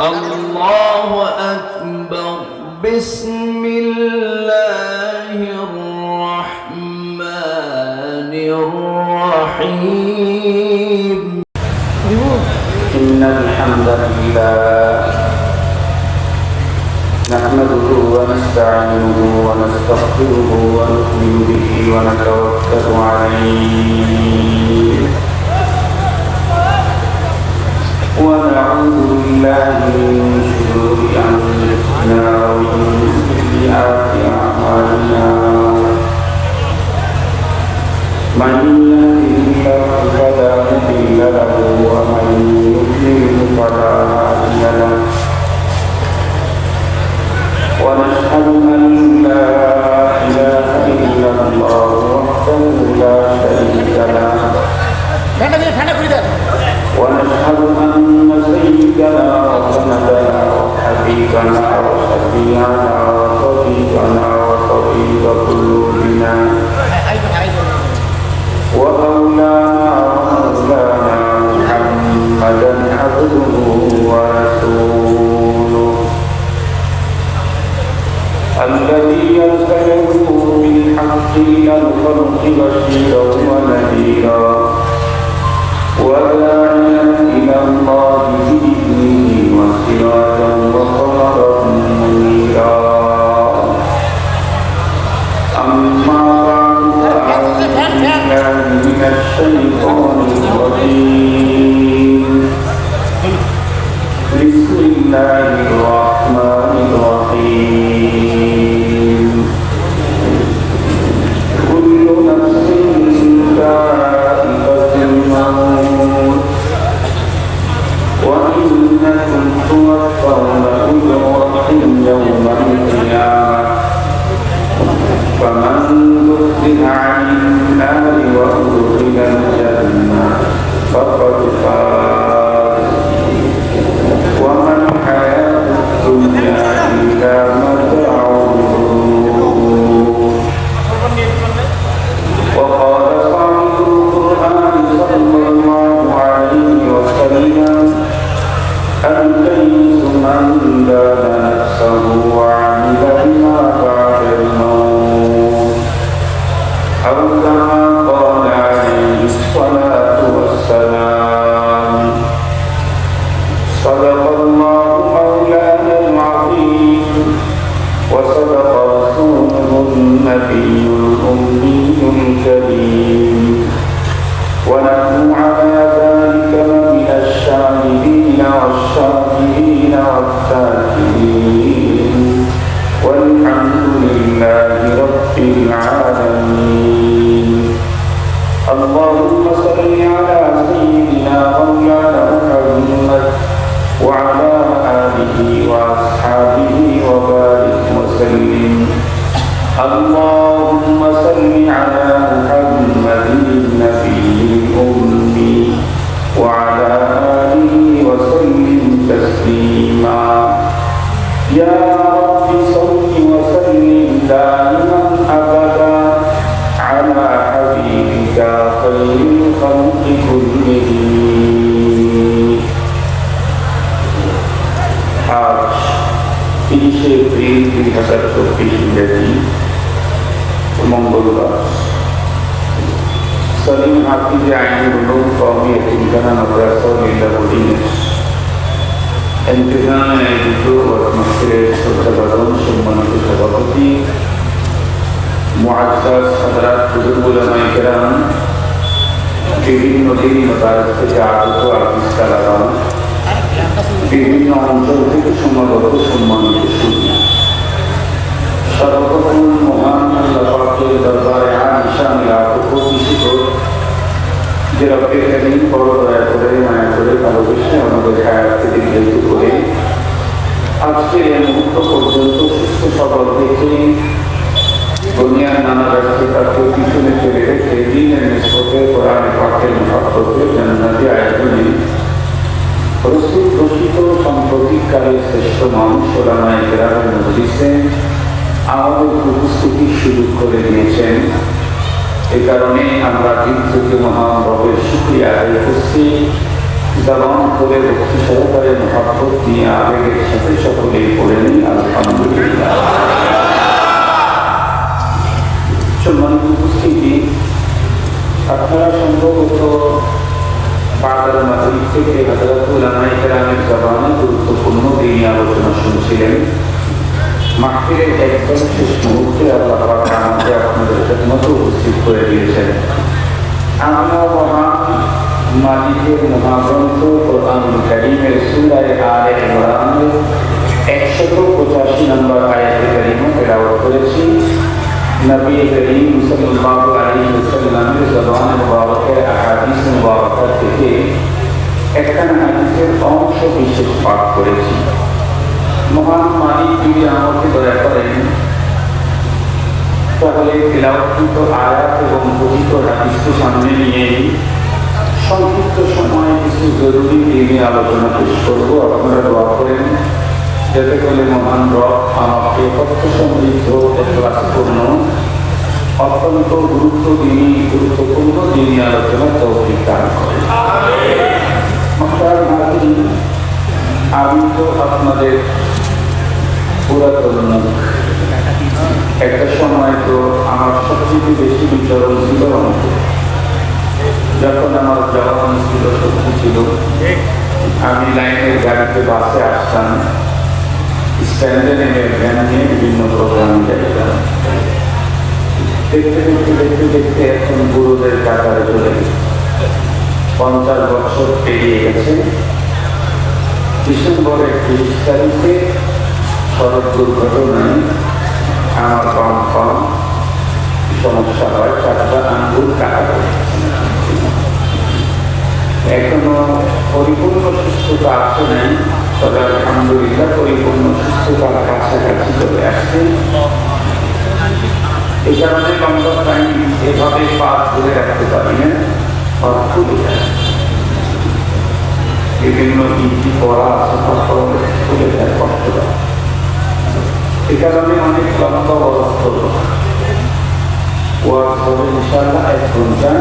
الله أكبر. بسم الله الرحمن الرحيم. إن الحمد لله نحمده ونستعينه ونستغفره ونؤمن به ونتوكل عليه. ونعوذ بالله من وحبيبنا وشفيعنا وطبيبنا وطبيب قلوبنا ومولانا ومولانا محمدا عبده ورسوله الذي يرسله بالحق إلى الخلق بشيرا ونذيرا وداعيا إلى الله باذنه وسراجا والحمد لله رب العالمين اللهم صل على سيدنا مولانا محمد وعلى آله وأصحابه وبارك وسلم اللهم মুআজ্জাজ হযরত হুজুর উলামায়ে কেরাম বিভিন্ন দিন মোতাবেক থেকে আগত আবিষ্কার বিভিন্ন অঞ্চল থেকে সমাগত সম্মানিত সুদী সর্বপ্রথম মহান আল্লাহের দরবারে আনিশান লাভ প্রতিষ্ঠিত। যে রব্বে কারিম বড় আমাদের দুনিয়ার নানা ব্যস্ততাকে পিছনে ফেলে রেখে দিনের নিষ্পতে কোরআন পাঠের মহাপ্রভু জান্নাতি আয়োজনে রসুল ঘোষিত সাম্প্রতিককালের শ্রেষ্ঠ মানুষ ওলামায় গ্রামের মজলিসে আমাদের উপস্থিতি সুযোগ করে দিয়েছেন। এ কারণে আমরা দিন থেকে মহান রবের শুক্রিয়া আদায় করছি। জবান করে ভক্তি সহকারে মহাভত নিয়ে আবেগের সাথে সকলেই পড়ে নিই, আলহামদুলিল্লাহ। সম্মানিত উপস্থিতি, আপনারা সম্ভবত বাগার মাদ্রিদ থেকে হাজরাতুল আনাই কেরামের জবানে গুরুত্বপূর্ণ দিনই আলোচনা শুনছিলেন। মাঠের একদম শেষ মুহূর্তে আল্লাহ আমাকে আপনাদের মতো উপস্থিত করে দিয়েছেন। আমরা মহান মালিকের মহাগ্রন্থ কোরআন করিমের সুরায় আলে ইমরানের একশত পঁচাশি নম্বর আয়াতে করিমে করেছি। নবী করিম সাল্লাল্লাহু আলাইহি ওয়াসাল্লামের জবান মুবারকের আহাদিস মুবারকা থেকে একটা হাদিসের অংশ বিশেষ পাঠ করেছি মহান মালিক যদি আমাকে দয়া করেন তাহলে তেলাওয়াতকৃত আয়াত এবং পঠিত হাদিসকে সামনে নিয়ে সংক্ষিপ্ত সময়ে কিছু জরুরি দিনে আলোচনা পেশ করব আপনারা দোয়া করেন যাতে করে মহান রব আমাকে তথ্য সমৃদ্ধ ক্লাসপূর্ণ অত্যন্ত গুরুত্ব দিনই গুরুত্বপূর্ণ দিনই আলোচনা তৌফিক দান করে। আমি তো আপনাদের পুরাতন একটা সময় তো আমার সবচেয়ে বেশি বিচরণ ছিল। যখন আমার জওয়ান ছিল শক্তি ছিল। আমি লাইনের গাড়িতে বাসে আসতাম। নেমে ভ্যান নিয়ে বিভিন্ন প্রোগ্রামে যাইতাম দেখতে দেখতে দেখতে দেখতে এখন বুড়োদের কাতারে চলে গেছে পঞ্চাশ বছর পেরিয়ে গেছে ডিসেম্বরের তিরিশ তারিখে সড়ক দুর্ঘটনায় আমার কম কম সমস্যা হয় চারটা আঙ্গুল কাটা এখনও পরিপূর্ণ সুস্থতা আসে নাই তবে আলহামদুলিল্লাহ পরিপূর্ণ সুস্থতার কাছাকাছি চলে আসছে এই কারণে লম্বা টাইম এভাবে পা ধরে রাখতে পারি না খুলে যায় বিভিন্ন ইঞ্চি পড়া আছে খুলে যায় কষ্ট এ কারণে অনেক লম্বা বরফ হলো। ওয়ার্ক হবে ইনশাল্লাহ এক ঘণ্টা।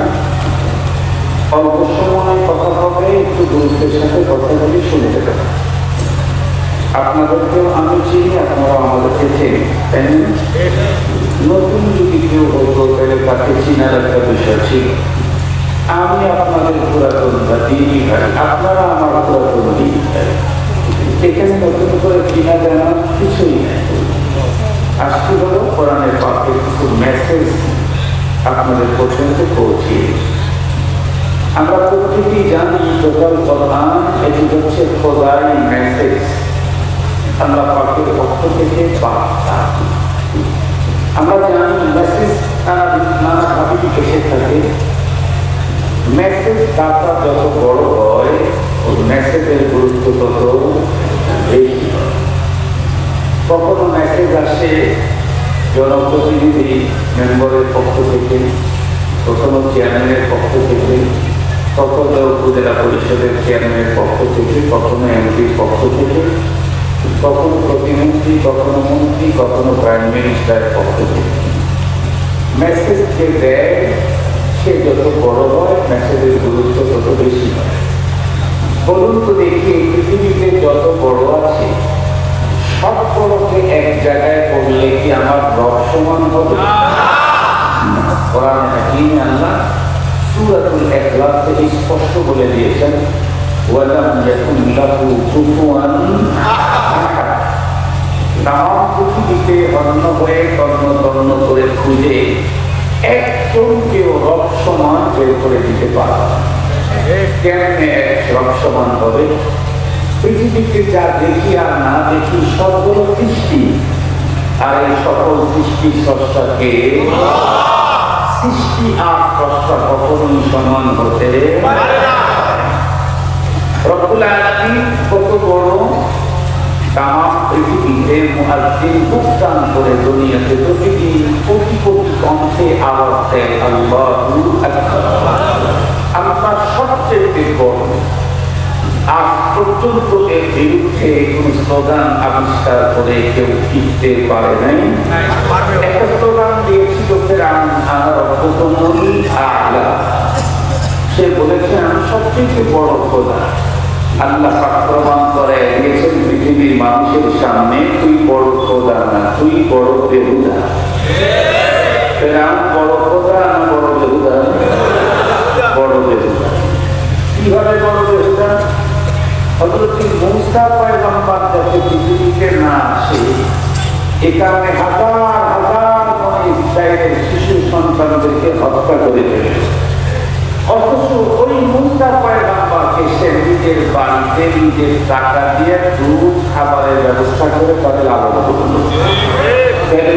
অল্প সময় কথা হবে, একটু গুরুত্বের সাথে কথাগুলি শুনতে পারে আপনাদেরকেও আমি চিনি আপনারা আমাদেরকে চেনি, তাই না? নতুন যদি কেউ হতো, তাহলে তাকে চিনার একটা বিষয় ছিল। আমি আপনাদের পুরাতন বা দিনই ভাই, আপনারা আমার পুরাতন দিন এখানে নতুন করে চিনা জানা কিছুই নেই। আজকে হলো? কোরআনের পাকে কিছু মেসেজ আপনাদের পর্যন্ত পৌঁছিয়ে আমরা প্রত্যেকেই জানি টোটাল কোরআন এটি হচ্ছে খোদাই মেসেজ আমরা পাকের পক্ষ থেকে বার্তা আমরা জানি মেসেজ নানা নানাভাবে এসে থাকে। মেসেজ দাতা যত বড় হয় ওই মেসেজের গুরুত্ব তত বেশি কখনো মেসেজ আসে জনপ্রতিনিধি মেম্বারের পক্ষ থেকে কখনো চেয়ারম্যানের পক্ষ থেকে কখনো উপজেলা পরিষদের চেয়ারম্যানের পক্ষ থেকে কখনো এমপির পক্ষ থেকে কখনো প্রতিমন্ত্রী, কখনো মন্ত্রী, কখনো প্রাইম মিনিস্টারের পক্ষ মেসেজ যে দেয়, সে যত বড় হয় মেসেজের গুরুত্ব তত বেশি হয়। বলুন তো দেখি এই পৃথিবীতে যত বড় আছে, সব বড়কে এক জায়গায় করলে কি আমার রব হবে? কোরআন হাকিম আল্লাহ সূরাতুল থেকে স্পষ্ট বলে দিয়েছেন ওয়ালাম ইয়াকুন লাহু কুফুয়ান আহাদ তাম পৃথিবীতে অন্য হয়ে কর্ণ তর্ণ করে খুঁজে একজন কেউ রব সমান বের করে দিতে পারে। কেমনে রব সমান হবে পৃথিবীতে যা দেখি আর না দেখি সবগুলো সৃষ্টি আর এই সকল সৃষ্টি স্রষ্টাকে সৃষ্টি আর স্রষ্টা কখনোই সমান হতে পারে না। রব্বুল আলামিন কত বড় তাম পৃথিবীতে মুআজ্জিন ভুগতান করে দুনিয়াতে প্রতিদিন কোটি কোটি কণ্ঠে আওয়াজ দেয় আল্লাহু আকবার। আল্লাহ সবচেয়ে বড়। আজ পর্যন্ত এর বিরুদ্ধে কোন স্লোগান আবিষ্কার করে কেউ টিকতে পারে নাই। একটা স্লোগান দিয়েছিল ফেরান আর রব্বুকুমুল আ'লা। সে বলেছে, আমি সবচেয়ে বড় খোদা। আল্লাহ প্রমাণ করে দিয়েছেন পৃথিবীর মানুষের সামনে, তুই বড় খোদা না, তুই বড় ফেরাউন, বড় না, বড় বড় কীভাবে বড় না আসে শিশু সন্তানদেরকে হত্যা করে ফেলেছে। অথচ ওই মুসা পয়গম্বরকে সে নিজের বাড়িতে নিজের টাকা দিয়ে দুধ, খাবারের ব্যবস্থা করে তাদের আলাদা করল তাহলে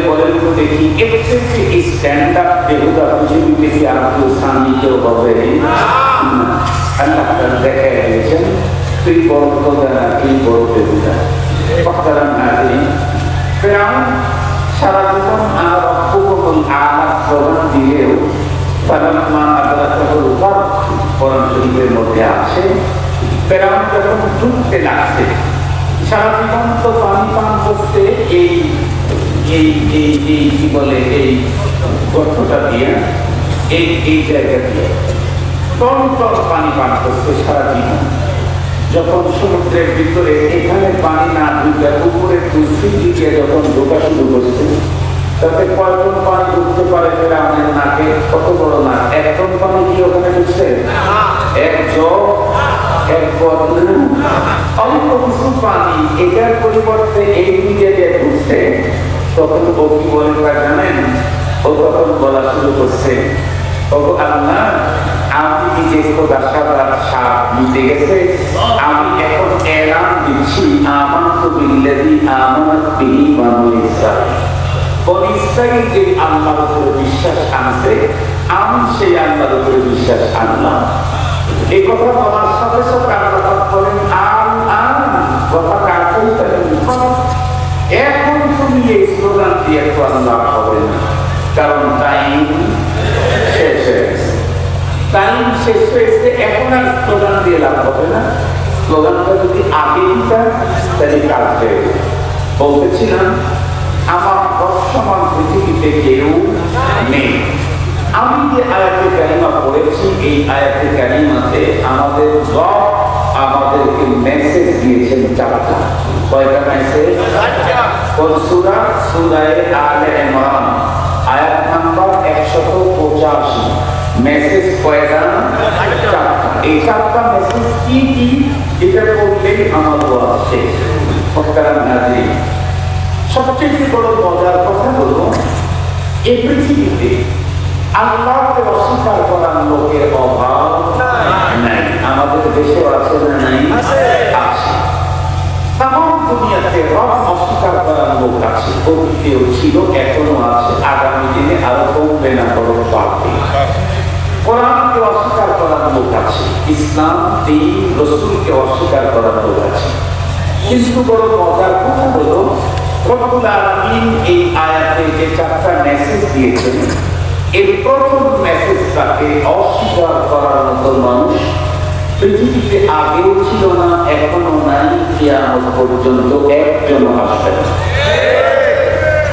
থেকে স্ট্যান্ডার্ড বেহুদা পৃথিবীতে কি আর কেউ দিয়েছেন তুই বড় খোদা না তুই বড় দিলেও ফালাম্মা আদরাকাহুল গারক কোরআন শরীফের মধ্যে আছে। ফেরাউন যখন ডুবতে লাগছে, সারা তো পানি পান করতে এই এই এই এই বলে, এই গর্তটা দিয়ে, এই এই জায়গা দিয়ে টন টন পানি পান করতে সারা যখন সমুদ্রের ভিতরে এখানে পানি না ঢুকে উপরে তুলসি দিকে যখন ঢোকা শুরু করছে তাতে কয়জন পানি ঢুকতে পারে সেটা আমাদের নাকে কত বড় না। এক টন পানি কি ওখানে ঢুকছে? এই তখন ও জানেন? ও তখন বলা শুরু করছে, ও আমি সাপ গেছে, আমি এখন এলান ইসরায়েল যে আল্লাহর উপরে বিশ্বাস আনছে, আমি সেই আল্লাহর উপরে বিশ্বাস আনলাম। এই কথা বলার সাথে সাথে আল্লাহ বলেন আন আন কথা এখন তুমি এই স্লোগান দিয়ে তো হবে না, কারণ টাইম শেষ হয়ে গেছে। শেষ হয়েছে এখন আর স্লোগান দিয়ে লাভ হবে না। স্লোগানটা যদি আগে দিতাম বলতেছিলাম বর্তমান পৃথিবীতে কেউ নেই আমি যে আয়াতে কারিমা পড়েছি, এই আয়াতে কারিমাতে আমাদের রব আমাদেরকে মেসেজ দিয়েছেন চারটা। কয়টা মেসেজ সূরা? সূরায়ে আলে ইমরান। আয়াত নাম্বার 185 মেসেজ কয়টা? এই চারটা মেসেজ কি কি? এটা বললেই আমার শেষ। ফকরান নাজির। সবচেয়ে বড় মজার কথা হলো এই পৃথিবীতে আল্লাহকে অস্বীকার করার লোকের অভাব নাই। আমাদের দেশেও আছে না নাই? আছে। তাম দুনিয়াতে রব অস্বীকার করার লোক আছে। অতীতেও ছিল এখনও আছে। আগামী দিনে আরও কমবে না বরং বাড়বে। কোরআনকে অস্বীকার করার লোক আছে। ইসলাম দিন রসুলকে অস্বীকার করার লোক আছে। কিন্তু বড় মজার রব্বুল এই আয়াতে চারটা মেসেজ দিয়েছেন এই প্রথম মেসেজটাকে অস্বীকার করার মানুষ আগেও ছিল না, এখনও নাই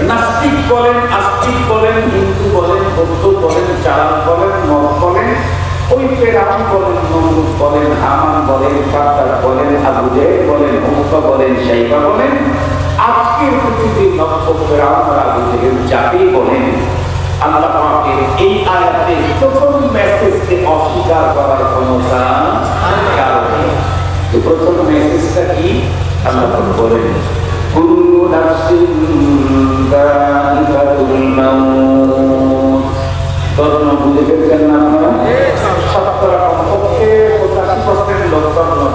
নাস্তিক বলেন, আস্তিক বলেন, হিন্দু বলেন, বৌদ্ধ বলেন চালান বলেন মত বলেন, ওই ফেরাউন বলেন নমরুদ বলেন, হামান বলেন বলেন, আবু বলেন, শাইবা বলেন আজকের পৃথিবীর নক্ষ ফেরাউন আর আবু যাকেই বলেন, আল্লাহ পাকের এই আয়াতে প্রথম মেসেজকে অস্বীকার করার ক্ষমতা প্রথম মেসেজটা কি? আল্লাহ বলেন, কুল্লু নাফসিন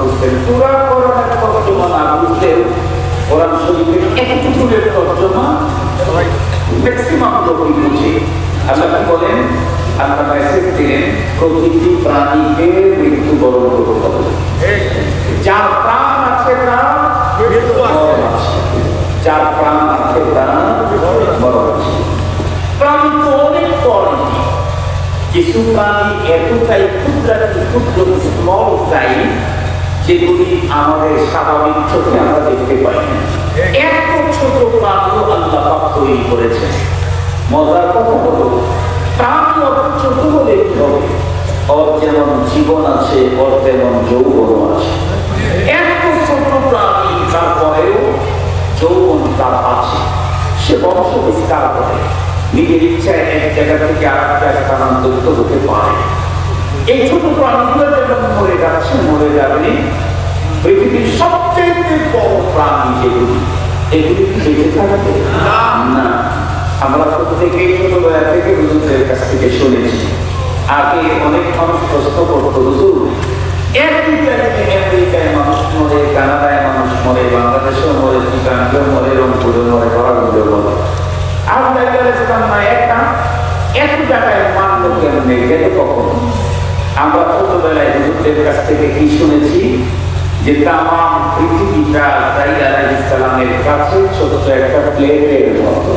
বুঝতেন পুরা কোরআনের তর্জমা বুঝতেন কোরআন শরীফের তর্জমা ম্যাক্সিমাম লোকই বুঝে আল্লাহ বলেন, আল্লাহ মেসেজ দিলেন প্রতিটি প্রাণীকে মৃত্যুবরণ করতে হবে যার প্রাণ আছে তার মরণ আছে। যার প্রাণ আছে তার মরণ আছে। প্রাণী তো অনেক প্রাণী কিছু প্রাণী এতটাই ক্ষুদ্রাতি ক্ষুদ্র স্মল সাইজ যেগুলি আমাদের স্বাভাবিক চোখে আমরা দেখতে পাই এত ছোট প্রাণীও আল্লাহ তৈরি করেছেন। মজার কথা হলো প্রাণী ছোট হলে কি হবে। ওর যেমন জীবন আছে ওর তেমন যৌবন আছে। এত ছোট প্রাণী, তারপরেও যৌবন তার আছে। সে বংশ বিস্তার করে নিজের ইচ্ছায় এক জায়গা থেকে আর একটা স্থানান্তরিত হতে পারে। এই ছোট প্রাণীগুলো যখন মরে যাচ্ছে, মরে যাবে। পৃথিবীর সবচেয়ে বড় প্রাণী যেগুলি এগুলি বেঁচে থাকবে? না। আমরা প্রত্যেকেই ছোটবেলা থেকে হুজুরদের কাছ থেকে শুনেছি। আগে অনেক মানুষ প্রশ্ন করতো, হুজুর আমেরিকায় মানুষ মরে, কানাডায় মানুষ মরে, বাংলাদেশেও মরে চিটাঙ্গেও মরে রংপুরে মরে বরাগুলো মরে। আর না একটা এত জায়গায় মানলো কেমনে গেলে কখন? আমরা ছোটবেলায় হুজুরদের কাছ থেকে শুনেছি? যে তামাম পৃথিবীটা তাই আলাহ ইসলামের কাছে ছোট্ট একটা প্লেটের মতো।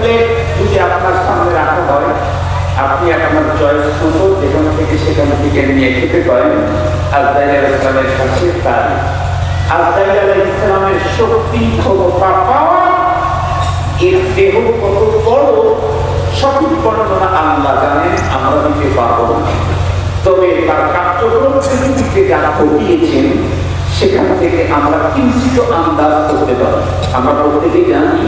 একটা যদি আপনার সামনে রাখা হয়, আপনি আপনার চয়েস মতো যেখান থেকে সেখান থেকে নিয়ে খেতে পারেন। আজদাইল আলাহ ইসলামের কাছে তাই আজদাইল আলাহ ইসলামের শক্তি ক্ষমতা পাওয়া এর দেহ কত বড়, সঠিক বর্ণনা আল্লাহ জানেন আমরা দিতে পারব না। তবে তার কার্যক্রম পৃথিবীতে যারা ঘটিয়েছেন, সেখান থেকে আমরা কিঞ্চিত আন্দাজ করতে পারি। আমরা প্রত্যেকেই জানি